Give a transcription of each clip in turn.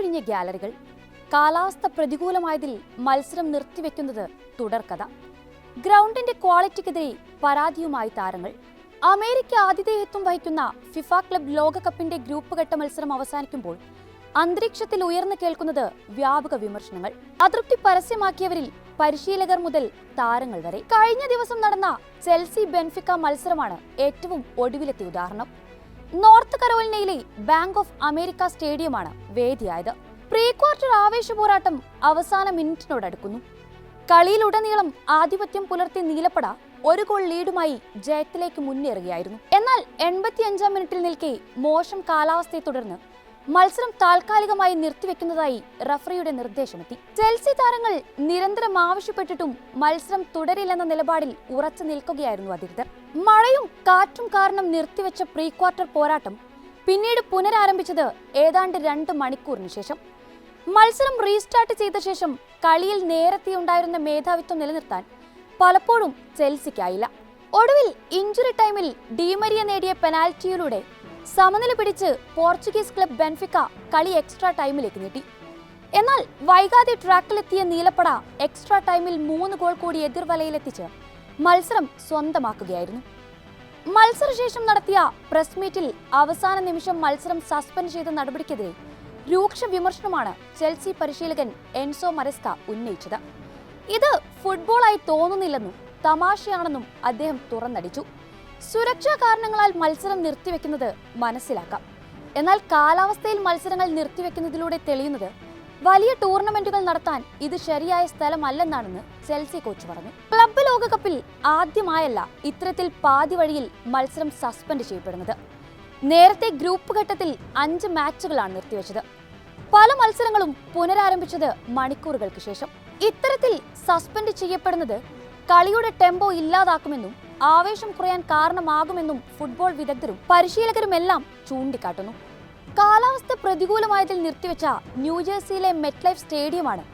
ആളൊഴിഞ്ഞ ഗ്യാലറികൾ കാലാവസ്ഥ പ്രതികൂലമായതിൽ മത്സരം നിർത്തിവെക്കുന്നത് തുടർക്കഥ. ഗ്രൗണ്ടിന്റെ ക്വാളിറ്റിക്കെതിരെ പരാതിയുമായി താരങ്ങൾ. അമേരിക്ക ആതിഥേയത്വം വഹിക്കുന്ന ഫിഫ ക്ലബ് ലോകകപ്പിന്റെ ഗ്രൂപ്പ് ഘട്ട മത്സരം അവസാനിക്കുമ്പോൾ അന്തരീക്ഷത്തിൽ ഉയർന്നു കേൾക്കുന്നത് വ്യാപക വിമർശനങ്ങൾ. അതൃപ്തി പരസ്യമാക്കിയവരിൽ പരിശീലകർ മുതൽ താരങ്ങൾ വരെ. കഴിഞ്ഞ ദിവസം നടന്ന ചെൽസി ബെൻഫിക്ക മത്സരമാണ് ഏറ്റവും ഒടുവിലത്തെ ഉദാഹരണം. നോർത്ത് കരോലിനയിലെ ബാങ്ക് ഓഫ് അമേരിക്ക സ്റ്റേഡിയമാണ് വേദിയായത്. പ്രീ ക്വാർട്ടർ ആവേശ പോരാട്ടം അവസാന മിനിറ്റിനോടടുക്കുന്നു. കളിയിലുടനീളം ആധിപത്യം പുലർത്തി നീലപ്പട ഒരു ഗോൾ ലീഡുമായി ജയത്തിലേക്ക് മുന്നേറുകയായിരുന്നു. എന്നാൽ എൺപത്തിയഞ്ചാം മിനിറ്റിൽ നിൽക്കെ മോശം കാലാവസ്ഥയെ തുടർന്ന് മത്സരം താൽക്കാലികമായി നിർത്തിവെക്കുന്നതായി റഫറിയുടെ നിർദ്ദേശമെത്തി. ചെൽസി താരങ്ങൾ നിരന്തരം ആവശ്യപ്പെട്ടിട്ടും മത്സരം തുടരില്ലെന്ന നിലപാടിൽ ഉറച്ചു നിൽക്കുകയായിരുന്നു അധികൃതർ. മഴയും കാറ്റും കാരണം നിർത്തിവെച്ച പ്രീ ക്വാർട്ടർ പോരാട്ടം പിന്നീട് പുനരാരംഭിച്ചത് ഏതാണ്ട് രണ്ട് മണിക്കൂറിന് ശേഷം. മത്സരം റീസ്റ്റാർട്ട് ചെയ്ത ശേഷം കളിയിൽ നേരത്തെ ഉണ്ടായിരുന്ന മേധാവിത്വം നിലനിർത്താൻ പലപ്പോഴും ചെൽസിക്കായില്ല. ഒടുവിൽ ഇഞ്ചുറി ടൈമിൽ ഡീമരിയ നേടിയ പെനാൽറ്റിയിലൂടെ സമനില പിടിച്ച് പോർച്ചുഗീസ് ക്ലബ് ബെൻഫിക്ക കളി എക്സ്ട്രാ ടൈമിലേക്ക് നീട്ടി. എന്നാൽ വൈകാതെ ട്രാക്കിലെത്തിയ നീലപ്പട എക്സ്ട്രാ ടൈമിൽ മൂന്ന് ഗോൾ കൂടി എതിർവലയിലെത്തിച്ച് മത്സരം സ്വന്തമാക്കുകയായിരുന്നു. മത്സരശേഷം നടത്തിയ പ്രസ് മീറ്റിൽ അവസാന നിമിഷം മത്സരം സസ്പെൻഡ് ചെയ്ത നടപടിക്കെതിരെ രൂക്ഷ വിമർശനമാണ് ചെൽസി പരിശീലകൻ എൻസോ മരസ്ക ഉന്നയിച്ചത്. ഇത് ഫുട്ബോളായി തോന്നുന്നില്ലെന്നും തമാശയാണെന്നും അദ്ദേഹം തുറന്നടിച്ചു. സുരക്ഷാ കാരണങ്ങളാൽ മത്സരം നിർത്തിവെക്കുന്നത് മനസ്സിലാക്കാം. എന്നാൽ കാലാവസ്ഥയിൽ മത്സരങ്ങൾ നിർത്തിവെക്കുന്നതിലൂടെ തെളിയുന്നത് വലിയ ടൂർണമെന്റുകൾ നടത്താൻ ഇത് ശരിയായ സ്ഥലമല്ലെന്നാണെന്ന് ചെൽസി കോച്ച് പറഞ്ഞു. ക്ലബ്ബ് ലോകകപ്പിൽ ആദ്യമായല്ല ഇത്തരത്തിൽ പാതി വഴിയിൽ മത്സരം സസ്പെൻഡ് ചെയ്യപ്പെടുന്നത്. നേരത്തെ ഗ്രൂപ്പ് ഘട്ടത്തിൽ അഞ്ച് മാച്ചുകളാണ് നിർത്തിവെച്ചത്. പല മത്സരങ്ങളും പുനരാരംഭിച്ചത് മണിക്കൂറുകൾക്ക് ശേഷം. ഇത്തരത്തിൽ സസ്പെൻഡ് ചെയ്യപ്പെടുന്നത് കളിയുടെ ടെമ്പോ ഇല്ലാതാക്കുമെന്നും ആവേശം കുറയാൻ കാരണമാകുമെന്നും ഫുട്ബോൾ വിദഗ്ധരും പരിശീലകരുമെല്ലാം ചൂണ്ടിക്കാട്ടുന്നു. കാലാവസ്ഥ പ്രതികൂലമായതിൽ നിർത്തിവെച്ച ന്യൂജേഴ്സിയിലെ മെറ്റ്ലൈഫ് സ്റ്റേഡിയമാണ്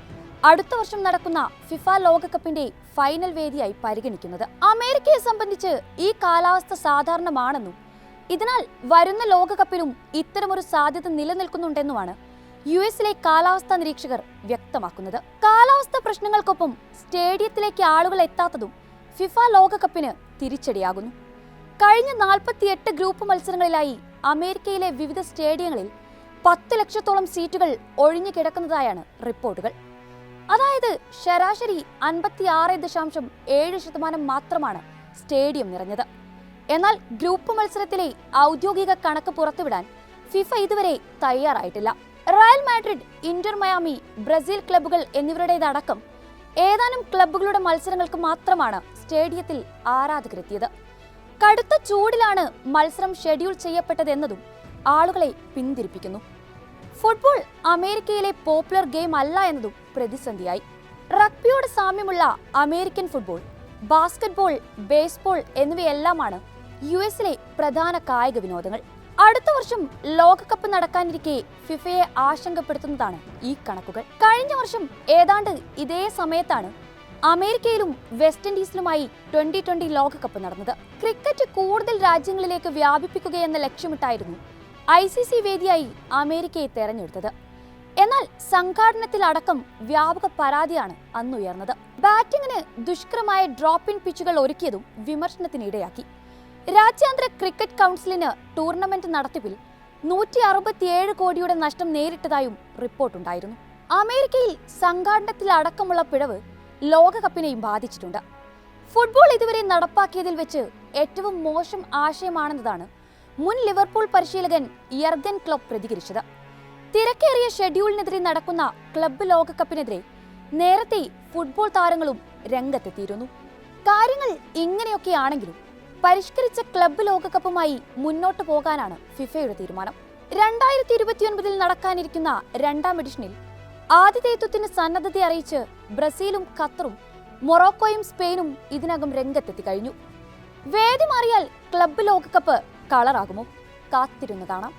അടുത്ത വർഷം നടക്കുന്ന ഫിഫ ലോകകപ്പിന്റെ ഫൈനൽ വേദിയായി പരിഗണിക്കുന്നത്. അമേരിക്കയെ സംബന്ധിച്ച് ഈ കാലാവസ്ഥ സാധാരണമാണെന്നും ഇതിനാൽ വരുന്ന ലോകകപ്പിലും ഇത്തരമൊരു സാധ്യത നിലനിൽക്കുന്നുണ്ടെന്നുമാണ് യു എസിലെ കാലാവസ്ഥാ നിരീക്ഷകർ വ്യക്തമാക്കുന്നത്. കാലാവസ്ഥ പ്രശ്നങ്ങൾക്കൊപ്പം സ്റ്റേഡിയത്തിലേക്ക് ആളുകൾ എത്താത്തതും ഫിഫ ലോകകപ്പിന് തിരിച്ചടിയാകുന്നു. കഴിഞ്ഞ നാൽപ്പത്തിയെട്ട് ഗ്രൂപ്പ് മത്സരങ്ങളിലായി അമേരിക്കയിലെ വിവിധ സ്റ്റേഡിയങ്ങളിൽ പത്ത് ലക്ഷത്തോളം സീറ്റുകൾ ഒഴിഞ്ഞു കിടക്കുന്നതായാണ് റിപ്പോർട്ടുകൾ. അതായത് ശരാശരി അൻപത്തിയാറ് ദശാംശം ഏഴ് ശതമാനം മാത്രമാണ് സ്റ്റേഡിയം നിറഞ്ഞത്. എന്നാൽ ഗ്രൂപ്പ് മത്സരത്തിലെ ഔദ്യോഗിക കണക്ക് പുറത്തുവിടാൻ ഫിഫ ഇതുവരെ തയ്യാറായിട്ടില്ല. Real Madrid Inter Miami Brazil ക്ലബ്ബുകൾ എന്നിവരുടേതടക്കം ഏതാനും ക്ലബ്ബുകളുടെ മത്സരങ്ങൾക്ക് മാത്രമാണ് സ്റ്റേഡിയത്തിൽ ആരാധകരെത്തിയത്. കടുത്ത ചൂടിലാണ് മത്സരം ഷെഡ്യൂൾ ചെയ്യപ്പെട്ടതെന്നതും ആളുകളെ പിന്തിരിപ്പിക്കുന്നു. ഫുട്ബോൾ അമേരിക്കയിലെ പോപ്പുലർ ഗെയിം അല്ല എന്നതും പ്രതിസന്ധിയായി. റഗ്ബിയോട് സാമ്യമുള്ള അമേരിക്കൻ ഫുട്ബോൾ ബാസ്കറ്റ്ബോൾ ബേസ്ബോൾ എന്നിവയെല്ലാമാണ് യു എസിലെ പ്രധാന കായിക വിനോദങ്ങൾ. അടുത്ത വർഷം ലോകകപ്പ് നടക്കാനിരിക്കെ ഫിഫയെ ആശങ്കപ്പെടുത്തുന്നതാണ് ഈ കണക്കുകൾ. കഴിഞ്ഞ വർഷം ഏതാണ്ട് ഇതേ സമയത്താണ് അമേരിക്കയിലും വെസ്റ്റ് ഇൻഡീസിലുമായി ട്വന്റി ട്വന്റി ലോകകപ്പ് നടന്നത്. ക്രിക്കറ്റ് കൂടുതൽ രാജ്യങ്ങളിലേക്ക് വ്യാപിപ്പിക്കുകയെന്ന ലക്ഷ്യമിട്ടായിരുന്നു ഐ സി സി വേദിയായി അമേരിക്കയെ തെരഞ്ഞെടുത്തത്. എന്നാൽ സംഘാടനത്തിലടക്കം വ്യാപക പരാതിയാണ് അന്നുയർന്നത്. ബാറ്റിംഗിന് ദുഷ്കരമായ ഡ്രോപ്പ് ഇൻ പിച്ചുകൾ ഒരുക്കിയതും വിമർശനത്തിനിടയാക്കി. രാജ്യാന്തര ക്രിക്കറ്റ് കൗൺസിലിന് ടൂർണമെന്റ് നടത്തിപ്പിൽ നൂറ്റി അറുപത്തിയേഴ് കോടിയുടെ നഷ്ടം നേരിട്ടതായും റിപ്പോർട്ടുണ്ടായിരുന്നു. അമേരിക്കയിൽ സംഘാടനത്തിലടക്കമുള്ള പിഴവ് ലോകകപ്പിനെയും ബാധിച്ചിട്ടുണ്ട്. ഫുട്ബോൾ ഇതുവരെ നടപ്പാക്കിയതിൽ വെച്ച് ഏറ്റവും മോശം ആശയമാണെന്നതാണ് മുൻ ലിവർപൂൾ പരിശീലകൻ യർഗൻ ക്ലബ് പ്രതികരിച്ചത്. തിരക്കേറിയ ഷെഡ്യൂളിനെതിരെ നടക്കുന്ന ക്ലബ്ബ് ലോകകപ്പിനെതിരെ നേരത്തെ ഫുട്ബോൾ താരങ്ങളും രംഗത്തെത്തിയിരുന്നു. കാര്യങ്ങൾ ഇങ്ങനെയൊക്കെയാണെങ്കിലും പരിഷ്കരിച്ച ക്ലബ്ബ് ലോകകപ്പുമായി മുന്നോട്ട് പോകാനാണ് ഫിഫയുടെ തീരുമാനം. രണ്ടായിരത്തി ഇരുപത്തിയൊൻപതിൽ നടക്കാനിരിക്കുന്ന രണ്ടാം എഡിഷനിൽ ആതിഥേയത്വത്തിന് സന്നദ്ധത അറിയിച്ച് ബ്രസീലും ഖത്തറും മൊറോക്കോയും സ്പെയിനും ഇതിനകം രംഗത്തെത്തി കഴിഞ്ഞു. വേദി മാറിയാൽ ക്ലബ്ബ് ലോകകപ്പ് കളറാകുമോ? കാത്തിരുന്ന് കാണാം.